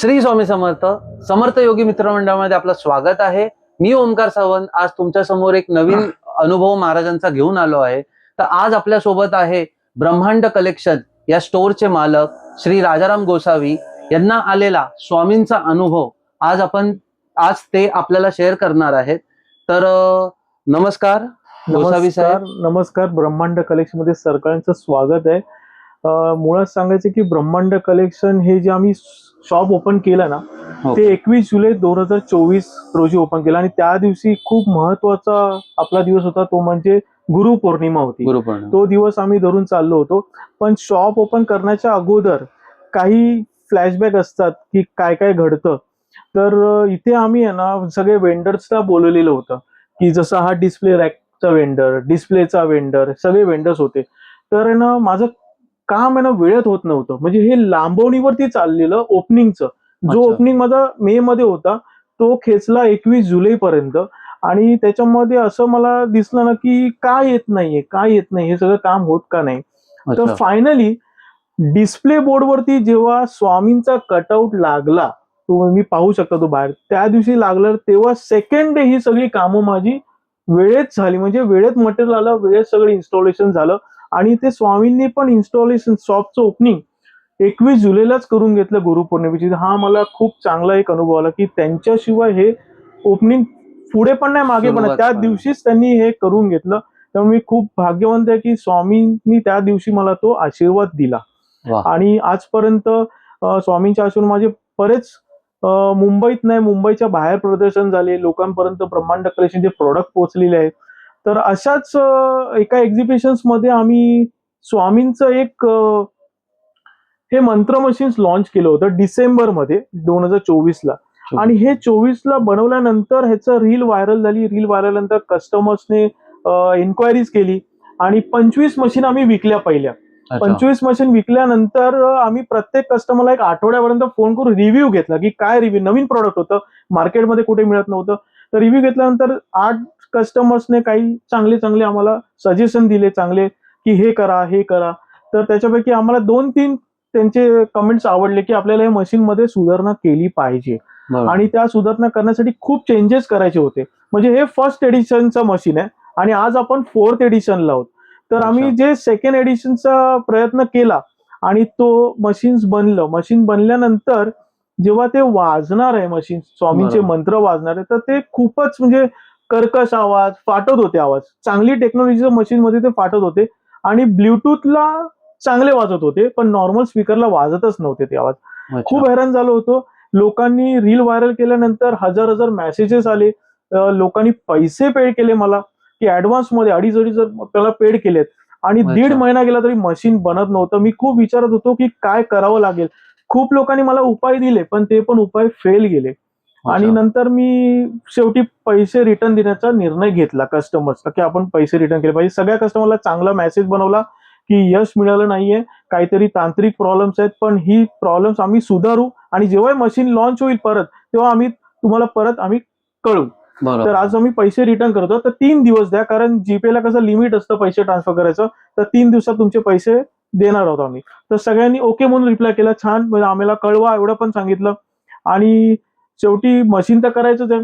श्री स्वामी समर्थ समर्थ योगी मित्रमंडळामध्ये आपलं स्वागत आहे. मी ओमकार सावंत आज तुमच्यासमोर एक नवीन अनुभव महाराजांचा घेऊन आलो आहे. तर आज आपल्यासोबत आहे ब्रह्मांड कलेक्शन या स्टोअरचे मालक श्री राजाराम गोसावी. यांना आलेला स्वामींचा अनुभव आज आपण आज ते आपल्याला शेअर करणार आहेत. तर नमस्कार. गोसावी साहेब. नमस्कार. ब्रह्मांड कलेक्शनमध्ये सगळ्यांचं स्वागत आहे. मुळात सांगायचं की ब्रह्मांड कलेक्शन हे जे आम्ही शॉप ओपन केलं ना हो. ते एकवीस जुलै दोन हजार चोवीस रोजी ओपन केलं. आणि त्या दिवशी खूप महत्त्वाचा आपला दिवस होता तो म्हणजे गुरुपौर्णिमा होती. गुरुपौर्णिमा तो दिवस आम्ही धरून चाललो होतो. पण शॉप ओपन करण्याच्या अगोदर काही फ्लॅशबॅक असतात की काय काय घडतं. तर इथे आम्ही आहे ना सगळे वेंडर्सला बोलवलेलं होतं की जसं हा डिस्प्ले रॅकचा वेंडर डिस्प्लेचा वेंडर सगळे वेंडर्स होते. तर ना माझं काम आहे ना वेळेत होत नव्हतं? म्हणजे हे लांबवणीवरती चाललेलं ओपनिंगचं जो. ओपनिंग माझा मे मध्ये होता तो खेचला एकवीस जुलै पर्यंत आणि त्याच्यामध्ये असं मला दिसलं ना की काय येत नाहीये काय येत नाही हे सगळं काम होत का नाही? तर. फायनली डिस्प्ले बोर्डवरती जेव्हा स्वामींचा कटआउट लागला तो मी पाहू शकता तो बाहेर त्या दिवशी लागला तेव्हा सेकंड डे ही सगळी कामं माझी वेळेत झाली. म्हणजे वेळेत मटेरियल आलं वेळेत सगळं इन्स्टॉलेशन झालं. आणि ते स्वामींनी पण इन्स्टॉलेशन शॉपचं ओपनिंग एकवीस जुलैलाच करून घेतलं गुरुपौर्णिमेची. हा मला खूप चांगला एक अनुभव आला की त्यांच्याशिवाय हे ओपनिंग पुढे पण नाही मागे पण त्या. दिवशीच त्यांनी हे करून घेतलं. त्यामुळे मी खूप भाग्यवंत आहे की स्वामींनी त्या दिवशी मला तो आशीर्वाद दिला. आणि आजपर्यंत स्वामींच्या आशीर्वाद माझे बरेच मुंबईत नाही मुंबईच्या बाहेर प्रदर्शन झाले. लोकांपर्यंत ब्रह्मांड कलेक्शनचे प्रोडक्ट पोहोचलेले आहेत. तर अशाच एका एक्झिबिशन्समध्ये आम्ही स्वामींचं एक हे मंत्र मशीन्स लॉन्च केलं होतं डिसेंबरमध्ये दोन हजार चोवीसला. आणि हे चोवीसला बनवल्यानंतर ह्याचं रील व्हायरल झाली. रील व्हायरल नंतर कस्टमर्सने इन्क्वायरीज केली. आणि पंचवीस मशीन आम्ही विकल्या पहिल्या. पंचवीस मशीन विकल्यानंतर आम्ही प्रत्येक कस्टमरला एक आठवड्यापर्यंत फोन करून रिव्ह्यू घेतला की काय रिव्ह्यू नवीन प्रॉडक्ट होतं. मार्केटमध्ये कुठे मिळत नव्हतं. तर रिव्ह्यू घेतल्यानंतर आठ कस्टमर्सने काही चांगले चांगले आम्हाला सजेशन दिले चांगले की हे करा हे करा तर त्याच्यापैकी आम्हाला दोन तीन त्यांचे कमेंट्स आवडले की आपल्याला या मशीन मध्ये सुधारणा केली पाहिजे. आणि त्या सुधारणा करण्यासाठी खूप चेंजेस करायचे होते म्हणजे हे फर्स्ट एडिशनचं मशीन आहे आणि आज आपण फोर्थ एडिशनला आहोत तर आम्ही. जे सेकंड एडिशनचा प्रयत्न केला आणि तो मशीन्स बनलं मशीन बनल्यानंतर जेव्हा ते वाजणार आहे मशीन स्वामींचे. मंत्र वाजणार आहे तर ते खूपच म्हणजे कर्कश आवाज फाटत होते आवाज. चांगली टेक्नॉलॉजीच्या मशीन मध्ये ते फाटत होते. आणि ब्ल्यूटूथला चांगले वाजत होते पण नॉर्मल स्पीकरला वाजतच नव्हते ते आवाज. खूप हैराण झालो होतो. लोकांनी रील व्हायरल केल्यानंतर हजार हजार मेसेजेस आले. लोकांनी पैसे पेड केले मला की ऍडव्हान्समध्ये अडीच अडीच त्याला पेड केलेत. आणि. दीड महिना गेला तरी मशीन बनत नव्हतं. मी खूप विचारत होतो की काय करावं लागेल? खूप लोकांनी मला उपाय दिले पण ते पण उपाय फेल गेले. आणि. नंतर मी शेवटी पैसे रिटर्न देण्याचा निर्णय घेतला कस्टमर्सला की आपण पैसे रिटर्न केले. पाहिजे सगळ्या कस्टमरला चांगला मेसेज बनवला की यश मिळालं नाहीये काहीतरी तांत्रिक प्रॉब्लेम्स आहेत पण ही प्रॉब्लेम्स आम्ही सुधारू आणि जेव्हा मशीन लॉन्च होईल परत तेव्हा आम्ही तुम्हाला परत आम्ही कळू. तर आज आम्ही पैसे रिटर्न करतो. तर तीन दिवस द्या कारण जीपे ला कसं लिमिट असतं पैसे ट्रान्सफर करायचं तर तीन दिवसात तुमचे पैसे देणार आहोत आम्ही. तर सगळ्यांनी ओके म्हणून रिप्लाय केला छान म्हणजे आम्हाला कळवा एवढं पण सांगितलं. आणि शेवटी मशीन तर करायचंच आहे.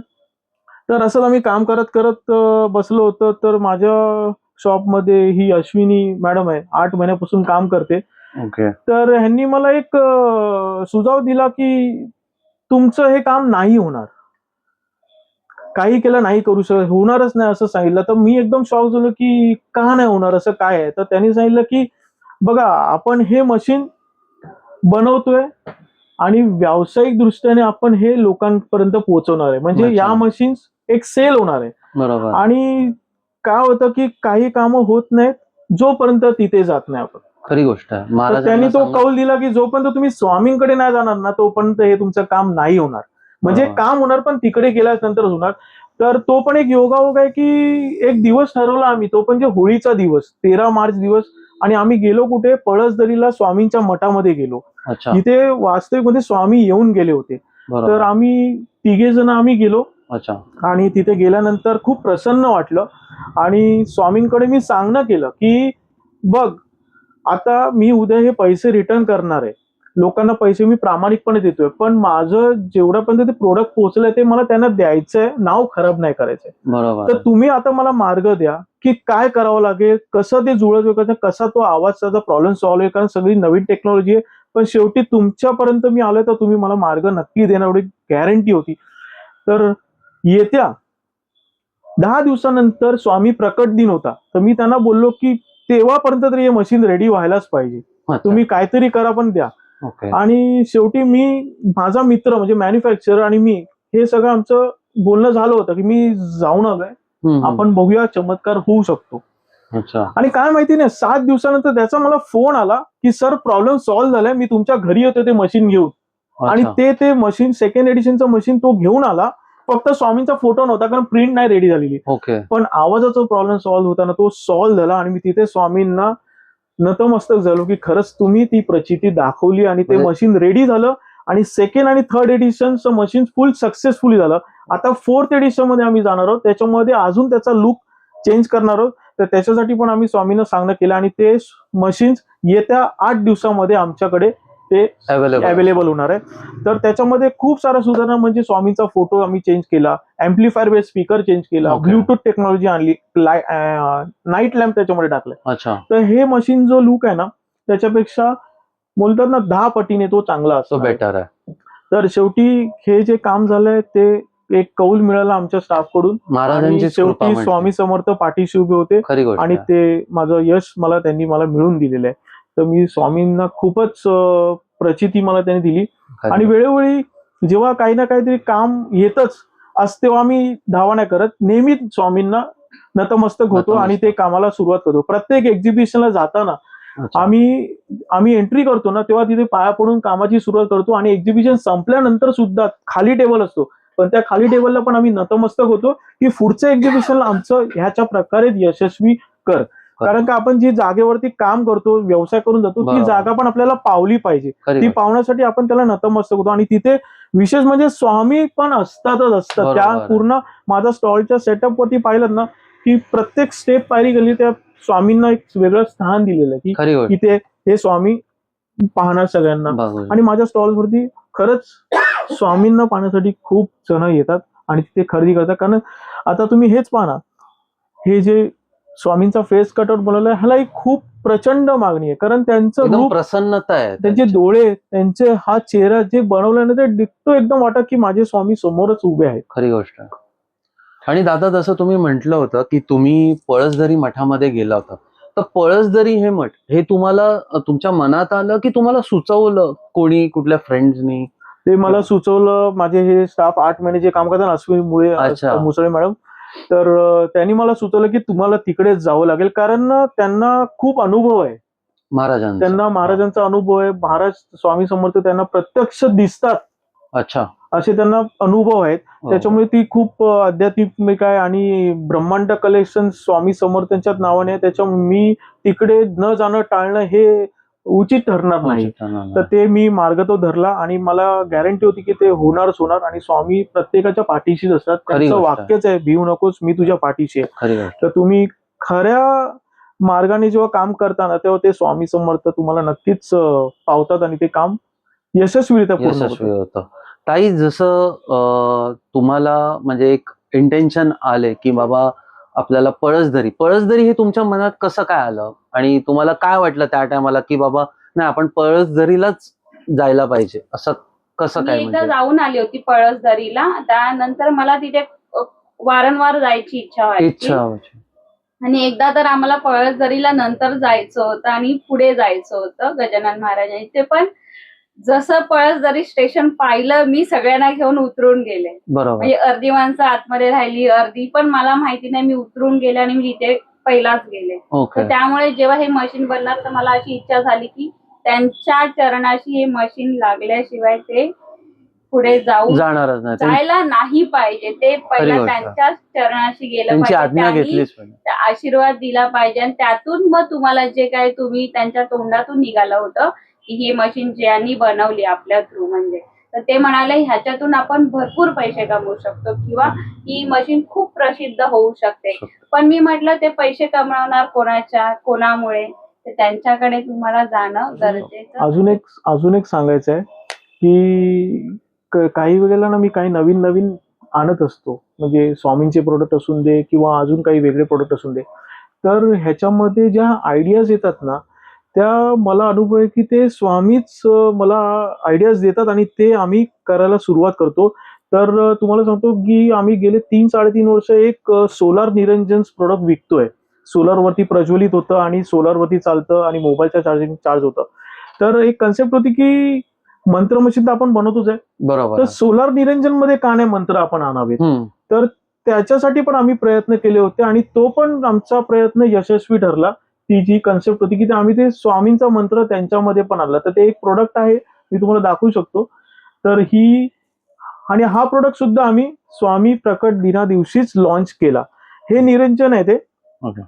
तर असं आम्ही काम करत करत बसलो होतो. तर माझ्या शॉपमध्ये ही अश्विनी मॅडम आहे. आठ महिन्यापासून काम करते. ओके. तर ह्यांनी मला एक सुझाव दिला की तुमचं हे काम नाही होणार. काही केलं नाही करू शकत. होणारच नाही असं सांगितलं. तर मी एकदम शॉक झालो की का नाही होणार असं काय आहे? तर त्यांनी सांगितलं की बघा आपण हे मशीन बनवतोय. आणि व्यावसायिक दृष्ट्याने आपण हे लोकांपर्यंत पोहोचवणार आहे. म्हणजे. या मशीन्स एक सेल होणार आहे. बरोबर. आणि काय होतं की काही कामं होत नाहीत जोपर्यंत तिथे जात नाही आपण. खरी गोष्ट आहे. त्यांनी तो कौल दिला की जोपर्यंत तुम्ही स्वामींकडे नाही जाणार ना तोपर्यंत हे तुमचं काम नाही होणार. म्हणजे. काम होणार पण तिकडे गेल्यानंतर होणार. तर तो पण एक योगायोग आहे की एक दिवस ठरवला आम्ही. तो म्हणजे होळीचा दिवस तेरा मार्च दिवस आणि आम्ही गेलो कुठे पळसदरीला स्वामींच्या मठामध्ये गेलो. तिथे वास्तविकमध्ये स्वामी येऊन गेले होते. तर आम्ही तिघे जण आम्ही गेलो. अच्छा. आणि तिथे गेल्यानंतर खूप प्रसन्न वाटलं. आणि स्वामींकडे मी सांगणं केलं की बघ आता मी उद्या हे पैसे रिटर्न करणार आहे. लोकांना पैसे मी प्रामाणिकपणे देतोय. पण माझं जेवढ्यापर्यंत ते प्रोडक्ट पोहोचलंय ते मला त्यांना द्यायचंय. नाव खराब नाही करायचंय. बरोबर. तर तुम्ही आता मला मार्ग द्या की काय करावं लागेल कसं ते जुळत कसा तो आवाजाचा प्रॉब्लेम सॉल्व्ह आहे कारण सगळी नवीन टेक्नॉलॉजी आहे. पण शेवटी तुमच्यापर्यंत मी आलोय तर तुम्ही मला मार्ग नक्की देणार एवढी गॅरंटी होती. तर येत्या दहा दिवसानंतर स्वामी प्रकट दिन होता. तर मी त्यांना बोललो की तेव्हापर्यंत तरी हे मशीन रेडी व्हायलाच पाहिजे. तुम्ही काहीतरी करा पण द्या. आणि शेवटी मी माझा मित्र म्हणजे मॅन्युफॅक्चरर आणि मी हे सगळं आमचं बोलणं झालं होतं की मी जाऊन आलोय. आपण बघूया चमत्कार होऊ शकतो. आणि काय माहिती नाही सात दिवसानंतर त्याचा मला फोन आला की सर प्रॉब्लेम सॉल्व्ह झालाय मी तुमच्या घरी येतो ते मशीन घेऊन. आणि. ते ते मशीन सेकंड एडिशनचं मशीन तो घेऊन आला. फक्त स्वामींचा फोटो नव्हता कारण प्रिंट नाही रेडी झालेली. ओके पण आवाजाचा प्रॉब्लेम सॉल्व्ह होता ना तो सॉल्व्ह झाला आणि मी तिथे स्वामींना नतमस्तक झालो की खरंच तुम्ही ती प्रचिती दाखवली आणि ते म्हणजे- मशीन रेडी झालं आणि सेकंड आणि थर्ड एडिशनचं मशीन फुल सक्सेसफुली झालं. आता फोर्थ एडिशनमध्ये आम्ही जाणार आहोत त्याच्यामध्ये अजून त्याचा लुक चेंज करणार आहोत. तर त्याच्यासाठी पण आम्ही स्वामींना सांगणं केलं आणि ते मशीन्स येत्या आठ दिवसामध्ये आमच्याकडे ते अवेलेबल होणार आहे तर त्याच्यामध्ये खूप साऱ्या सुधारणा म्हणजे स्वामींचा फोटो आम्ही चेंज केला अँप्लिफायर बेस स्पीकर चेंज केला. ब्लूटूथ टेक्नॉलॉजी आणली नाईट लॅम्प त्याच्यामध्ये अच्छा. तर हे मशीन जो लुक आहे ना त्याच्यापेक्षा बोलतात ना दहा पटीने तो चांगला असतो बेटर आहे. तर शेवटी हे जे काम झालंय ते एक कौल मिळाला आमच्या स्टाफकडून महाराजांची शेवटी स्वामी समर्थ पाठीशी उभे होते आणि. ते माझं यश मला त्यांनी मला मिळवून दिलेलं आहे तर मी स्वामींना खूपच प्रचिती मला त्यांनी दिली आणि. वेळोवेळी जेव्हा काही ना काहीतरी काम येतच असं तेव्हा आम्ही धावा नाही करत नेहमीच स्वामींना नतमस्तक होतो आणि ते. कामाला सुरुवात करतो प्रत्येक एक्झिबिशनला जाताना. आम्ही आम्ही एंट्री करतो ना तेव्हा तिथे पाया पडून कामाची सुरुवात करतो आणि एक्झिबिशन संपल्यानंतर सुद्धा खाली टेबल असतो पण त्या खाली टेबलला पण आम्ही नतमस्तक होतो की पुढच्या एक्झिबिशनला आमचं ह्याच्या प्रकारे यशस्वी कर कारण का आपण जी जागेवरती काम करतो व्यवसाय करून जातो ती. जागा पण आपल्याला पावली पाहिजे ती. पावण्यासाठी आपण त्याला नतमस्तक होतो आणि तिथे विशेष म्हणजे स्वामी पण असतातच असतात त्या. पूर्ण माझा स्टॉलच्या सेटअप वरती पाहिलं ना की प्रत्येक स्टेप पायरी गेली त्या स्वामींना एक वेगळं स्थान दिलेलं की इथे हे स्वामी पाहणार सगळ्यांना. आणि माझ्या स्टॉलवरती खरंच स्वामींना पाहण्यासाठी खूप जण येतात आणि तिथे खरेदी करतात. कारण आता तुम्ही हेच पाहना हे जे स्वामींचा फेस कटआउट बनवलाय ह्याला एक खूप प्रचंड मागणी आहे. कारण त्यांचं प्रसन्नता आहे त्यांचे डोळे त्यांचे हा चेहरा जे बनवलाय ना ते डिक्टो एकदम वाटत की माझे स्वामी समोरच उभे आहेत. खरी गोष्ट. आणि दादा जसं तुम्ही म्हंटल होतं की तुम्ही पळसदरी मठामध्ये गेला होता. तर पळसदरी हे मठ हे तुम्हाला तुमच्या मनात आलं की तुम्हाला सुचवलं कोणी कुठल्या फ्रेंड्सनी ते मला सुचवलं माझे हे स्टाफ आठ महिने जे काम करतात अश्विनी मुळे. मुसळे मॅडम तर त्यांनी मला सुचवलं की तुम्हाला तिकडेच जावं लागेल कारण त्यांना खूप अनुभव आहे. महाराजांचा. त्यांना महाराजांचा अनुभव आहे महाराज स्वामी समर्थ त्यांना प्रत्यक्ष दिसतात. अच्छा. असे त्यांना अनुभव आहेत. हो. त्याच्यामुळे ती खूप आध्यात्मिक आहे आणि ब्रह्मांड कलेक्शन स्वामी समर्थांच्याच नावाने आहे. त्याच्या मी तिकडे न जाणं टाळणं हे उचित ठरणार नाही. तर ते मी मार्ग तो धरला आणि मला गॅरंटी होती की ते होणारच होणार आणि स्वामी प्रत्येकाच्या पाठीशीच असतात. त्यांचं. वाक्यच आहे भिवू नकोस मी तुझ्या पाठीशी आहे. तर तुम्ही खऱ्या मार्गाने जेव्हा काम करताना तेव्हा ते स्वामी समर्थ तुम्हाला नक्कीच पावतात आणि ते काम यशस्वीरित्या पूर्ण होतं. ताई जसं तुम्हाला म्हणजे एक इंटेन्शन आले की बाबा आपल्याला पळसदरी पळसदरी हे तुमच्या मनात कसं काय आलं? आणि तुम्हाला काय वाटलं त्या टायमाला की बाबा नाही आपण पळसदरीलाच जायला पाहिजे? असं कसं काय एकदा म्हणजे? जाऊन आली होती पळसदरीला. त्यानंतर मला तिथे वारंवार जायची इच्छा इच्छा. आणि एकदा तर आम्हाला पळसदरीला नंतर जायचं होतं आणि पुढे जायचं होतं गजानन महाराजांनी. ते पण जसं पळसदरी स्टेशन पाहिलं मी सगळ्यांना घेऊन उतरून गेले. बरोबर. म्हणजे अर्धी माणसं आतमध्ये राहिली अर्धी पण मला माहिती नाही मी उतरून गेले आणि मी तिथे पहिलाच गेले. ओके. तर त्यामुळे जेव्हा हे मशीन बनणार तर मला अशी इच्छा झाली की त्यांच्या चरणाशी हे मशीन लागल्याशिवाय ते पुढे जाऊ जाणारच नाही. त्यां- जायला नाही पाहिजे. ते पहिला गोष्ट. त्यांच्याच चरणाशी गेलं त्यांची पाहिजे. आज्ञा त्यांनी घेतलीच पाहिजे. त्या आशीर्वाद दिला पाहिजे आणि त्यातून मग तुम्हाला जे काय तुम्ही त्यांच्या तोंडातून निघालं होतं की ही मशीन ज्यांनी बनवली आपल्या थ्रू म्हणजे. तर ते म्हणाले ह्याच्यातून आपण भरपूर पैसे कमवू शकतो किंवा ही मशीन खूप प्रसिद्ध होऊ शकते. पण मी म्हटलं ते पैसे कमवणार कोणाच्या कोणामुळे? त्यांच्याकडे तुम्हाला जाणं गरजेचं अजून एक अजून एक सांगायचं आहे की क- काही वेळेला ना मी काही नवीन नवीन आणत असतो. म्हणजे स्वामींचे प्रोडक्ट असून दे किंवा अजून काही वेगळे प्रोडक्ट असून दे. तर ह्याच्यामध्ये ज्या आयडियाज येतात ना त्या मला अनुभव आहे की ते स्वामीच मला आयडियाज देतात आणि ते आम्ही करायला सुरुवात करतो. तर तुम्हाला सांगतो की आम्ही गेले तीन साडेतीन वर्ष एक सोलार निरंजन प्रोडक्ट विकतोय. सोलारवरती प्रज्वलित होतं आणि सोलारवरती चालतं आणि मोबाईलच्या चार्जिंग चार्ज होतं. तर एक कन्सेप्ट होती की मंत्र मशीन तर आपण बनवतोच आहे. बरोबर तर सोलार निरंजनमध्ये का नाही मंत्र आपण आणावेत? हम्म. त्याच्यासाठी पण आम्ही प्रयत्न केले होते आणि तो पण आमचा प्रयत्न यशस्वी ठरला. ती जी कन्सेप्ट होती की ते आम्ही ते स्वामींचा मंत्र त्यांच्यामध्ये पण आणला. तर ते एक प्रोडक्ट आहे मी तुम्हाला दाखवू शकतो. तर ही आणि हा प्रोडक्ट सुद्धा आम्ही स्वामी प्रकट दिना दिवशीच लॉन्च केला. हे निरंजन आहे ते. Okay.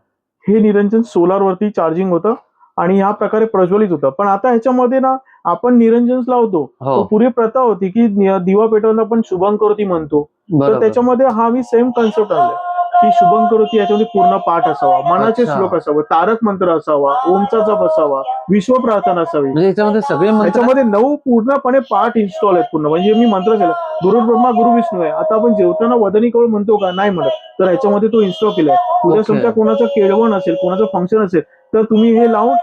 हे निरंजन सोलार वरती चार्जिंग होतं आणि ह्या प्रकारे प्रज्वलित होतं. पण आता ह्याच्यामध्ये ना आपण निरंजन लावतो. हो. तो पूर्वी प्रथा होती की दिवा पेटवताना आपण शुभंकरोती म्हणतो. तर त्याच्यामध्ये हा मी सेम कन्सेप्ट आणलाय. की शुभंकरोती याच्यामध्ये पूर्ण पाठ असावा मनाचे अच्छा. श्लोक असावं तारक मंत्र असावा ओमचा जप असावा विश्व प्रार्थना असावी. म्हणजे याच्यामध्ये सगळे मंत्र त्याच्यामध्ये नऊ पूर्णपणे पाठ इन्स्टॉल आहेत पूर्ण. म्हणजे मी मंत्र केला गुरु ब्रह्मा गुरु विष्णू आहे. आता आपण जेवताना वदनी कवळ म्हणतो का? नाही म्हणत. तर ह्याच्यामध्ये तो इन्स्टॉल केलाय. उद्या Okay. समजा कोणाचं केळवण असेल कोणाचं फंक्शन असेल तर तुम्ही हे लावून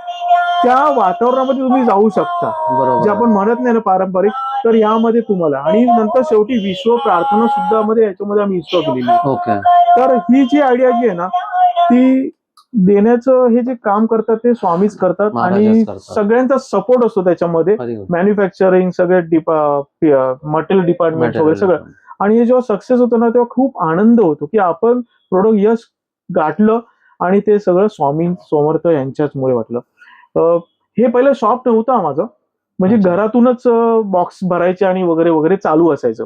त्या वातावरणामध्ये तुम्ही जाऊ शकता. जे बरोबर आपण म्हणत नाही ना पारंपरिक तर यामध्ये तुम्हाला. आणि नंतर शेवटी विश्व प्रार्थना सुद्धा मध्ये याच्यामध्ये आम्ही इन्स्टॉल केलेली आहे. ओके तर ही जी आयडिया जी आहे ना ती देण्याचं हे जे काम करतात ते स्वामीच करतात आणि. सगळ्यांचा सपोर्ट असतो त्याच्यामध्ये. मॅन्युफॅक्चरिंग सगळे मटेरियल डिपार्टमेंट वगैरे सगळं आणि हे जेव्हा सक्सेस होतं ना तेव्हा खूप आनंद होतो की आपण प्रोडक्ट यश गाठलं आणि ते सगळं स्वामी समर्थ यांच्याचमुळे वाटलं. हे पहिलं शॉप नव्हतं माझं. म्हणजे. घरातूनच बॉक्स भरायचे आणि वगैरे वगैरे चालू असायचं.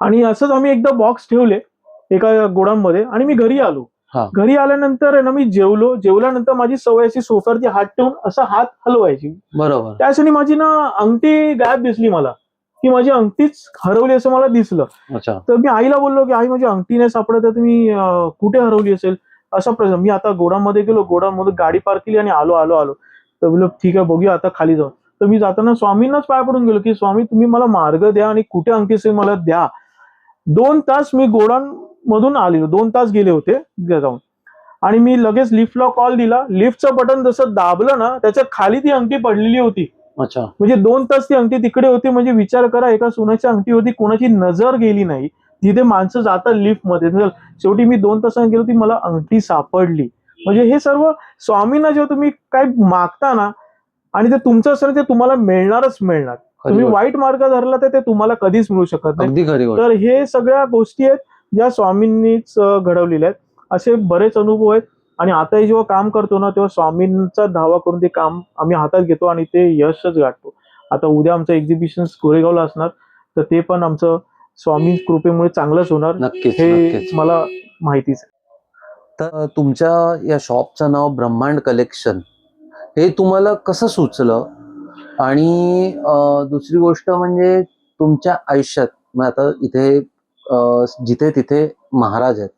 आणि असंच आम्ही एकदा बॉक्स ठेवले. एका गोडांमध्ये आणि मी घरी आलो. घरी आल्यानंतर ना मी जेवलो. जेवल्यानंतर माझी सवय अशी सोफ्यावरती हात ठेवून असा हात हलवायची. बरोबर. त्या क्षणी माझी ना अंगठी गायब दिसली मला. की माझी अंगठीच हरवली असं मला दिसलं. तर मी आईला बोललो की आई माझी अंगठी नाही सापडत आहे अं, कुठे हरवली असेल? असा प्रश्न. मी आता गोडामध्ये गेलो. गोडामध्ये गाडी पार्क केली आणि आलो आलो आलो. तर बोललो ठीक आहे बघूया आता खाली जाऊ. तर मी जाताना स्वामींनाच पाय पडून गेलो की स्वामी तुम्ही मला मार्ग द्या आणि कुठे अंगठी असेल मला द्या. दोन तास मी गोडांमधून आलेलो दोन तास गेले होते जाऊन. आणि मी लगेच लिफ्टला कॉल दिला. लिफ्टचं बटन जसं दाबलं ना त्याच्याखाली ती अंगठी पडलेली होती. अच्छा. म्हणजे दोन तास ती अंगठी तिकडे होती. म्हणजे विचार करा एका सोन्याची अंगठी होती कोणाची नजर गेली नाही. तिथे माणसं जातात लिफ्टमध्ये. तर शेवटी मी दोन तासांनी गेलो ती मला अंगठी सापडली. म्हणजे हे सर्व स्वामींना जेव्हा तुम्ही काय मागता ना आणि ते तुमचं असेल ते तुम्हाला मिळणारच मिळणार. तुम्ही. वाईट मार्ग धरला तर ते तुम्हाला कधीच मिळू शकत नाही. तर हे सगळ्या गोष्टी आहेत. ज्या स्वामींनीच घडवलेल्या आहेत. असे बरेच अनुभव आहेत. आणि आताही जेव्हा काम करतो ना तेव्हा स्वामींचा धावा करून ते काम आम्ही हातात घेतो आणि ते यशच गाठतो. आता उद्या आमचं एक्झिबिशन गोरेगावला असणार तर ते पण आमचं स्वामी कृपेमुळे चांगलंच होणार. नक्कीच हे मला माहितीच आहे. तर तुमच्या या शॉपचं नाव ब्रह्मांड कलेक्शन हे तुम्हाला कसं सुचलं? आणि दुसरी गोष्ट म्हणजे तुमच्या आयुष्यात मग आता इथे जिथे तिथे महाराज आहेत.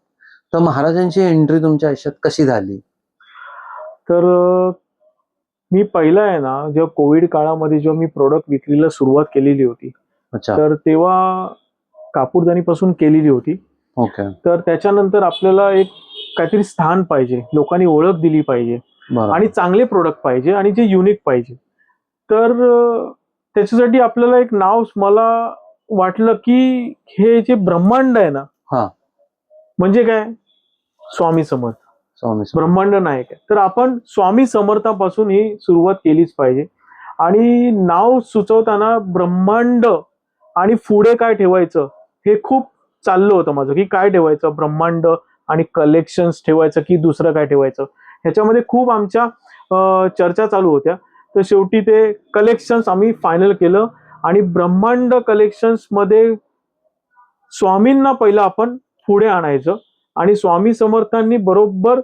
तर महाराजांची एंट्री तुमच्या आयुष्यात कशी झाली? तर मी पहिला आहे ना जेव्हा कोविड काळामध्ये जेव्हा मी प्रोडक्ट विक्रीला सुरुवात केलेली होती अच्छा. तर तेव्हा कापूरदानीपासून केलेली होती. ओके तर त्याच्यानंतर आपल्याला एक काहीतरी स्थान पाहिजे लोकांनी ओळख दिली पाहिजे आणि चांगले प्रोडक्ट पाहिजे आणि जे युनिक पाहिजे. तर त्याच्यासाठी आपल्याला एक नाव मला वाटलं की हे जे ब्रह्मांड आहे ना हा. म्हणजे काय? स्वामी समर्थ. स्वामी. ब्रह्मांड नायक आहे तर आपण स्वामी समर्थापासून ही सुरुवात केलीच पाहिजे. आणि नाव सुचवताना ब्रह्मांड आणि पुढे काय ठेवायचं हे खूप चाललं होतं माझं. की काय ठेवायचं? ब्रह्मांड आणि कलेक्शन्स ठेवायचं की दुसरं काय ठेवायचं? ह्याच्यामध्ये खूप आमच्या चर्चा चालू होत्या. तर शेवटी ते कलेक्शन्स आम्ही फायनल केलं. आणि ब्रह्मांड कलेक्शन्समध्ये स्वामींना पहिलं आपण पुढे आणायचं. आणि स्वामी समर्थांनी बरोबर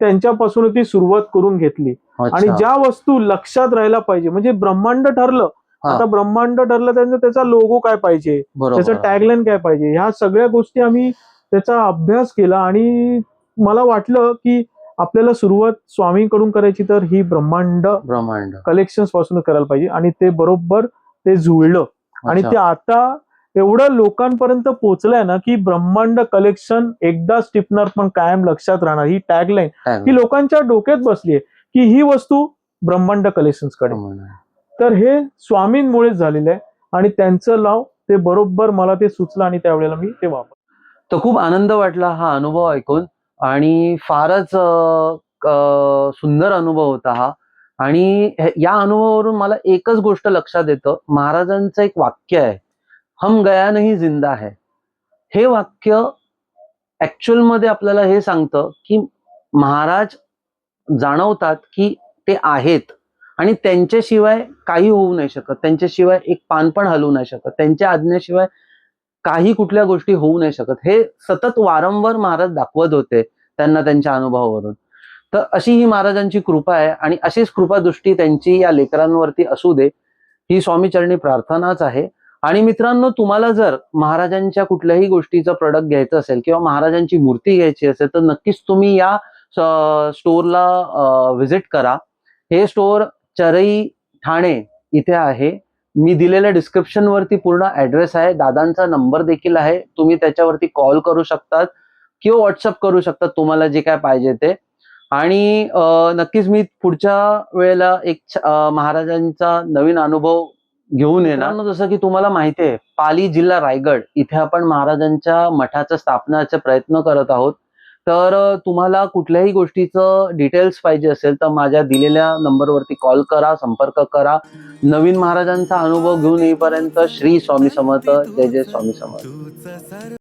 त्यांच्यापासून ती सुरुवात करून घेतली. आणि ज्या वस्तू लक्षात राहायला पाहिजे म्हणजे ब्रह्मांड ठरलं. आता ब्रह्मांड ठरलं त्यांचं त्याचा लोगो काय पाहिजे? त्याचं टॅगलाईन काय पाहिजे? ह्या सगळ्या गोष्टी आम्ही त्याचा अभ्यास केला आणि मला वाटलं की आपल्याला सुरुवात स्वामींकडून करायची तर ही ब्रह्मांड ब्रह्मांड. कलेक्शनपासून करायला पाहिजे. आणि ते बरोबर ते जुळलं. आणि. ते आता एवढं लोकांपर्यंत पोहोचलंय ना की ब्रह्मांड कलेक्शन एकदाच टिपणार पण कायम लक्षात राहणार. ही टॅगलाईन ही लोकांच्या डोक्यात बसली आहे की ही वस्तू ब्रह्मांड कलेक्शन्सकडे. ब्रह्मांड. तर हे स्वामींमुळेच झालेलं आहे आणि त्यांचं लाव ते बरोबर मला ते सुचलं आणि त्यावेळेला मी ते वापर तर खूप आनंद वाटला हा अनुभव ऐकून. आणि फारच सुंदर अनुभव होता हा. आणि या अनुभवावरून मला एकच गोष्ट लक्षात येतं. महाराजांचं एक वाक्य आहे हम गया नाही जिंदा है. हे वाक्य ऍक्च्युअलमध्ये आपल्याला हे सांगतं की महाराज जाणवतात की ते आहेत आणि त्यांच्याशिवाय काही होऊ नाही शकत. त्यांच्याशिवाय एक पान पण हलवू नाही शकत. त्यांच्या आज्ञेशिवाय काही कुठल्या गोष्टी होऊ नाही शकत. हे सतत वारंवार महाराज दाखवत होते त्यांना त्यांच्या अनुभवावरून. तर अशी ही महाराजांची कृपा आहे आणि अशीच कृपादृष्टी त्यांची या लेकरांवरती असू दे. ही स्वामीचरणी प्रार्थनाच आहे. आणि मित्रांनो तुम्हाला जर महाराजांच्या कुठल्याही गोष्टीचं प्रोडक्ट घ्यायचं असेल किंवा महाराजांची मूर्ती घ्यायची असेल तर नक्कीच तुम्ही या स्टोअरला व्हिजिट करा. हे स्टोअर चरई ठाणे इथे आहे. मी दिलेल्या डिस्क्रिप्शन वरती पूर्ण ऍड्रेस आहे. दादांचा नंबर देखील आहे. तुम्ही त्याच्यावरती कॉल करू शकतात किंवा व्हॉट्सअप करू शकतात. तुम्हाला जे काय पाहिजे ते. आणि नक्कीच मी पुढच्या वेळेला एक महाराजांचा नवीन अनुभव घेऊन येणार. जसं की तुम्हाला माहिती आहे पाली जिल्हा रायगड इथे आपण महाराजांच्या मठाच्या स्थापनाचे प्रयत्न करत आहोत. तर तुम्हाला कुठल्याही गोष्टीचं डिटेल्स पाहिजे असेल तर माझ्या दिलेल्या नंबरवरती कॉल करा संपर्क करा. नवीन महाराजांचा अनुभव घेऊन येईपर्यंत श्री स्वामी समर्थ जय जय स्वामी समर्थ.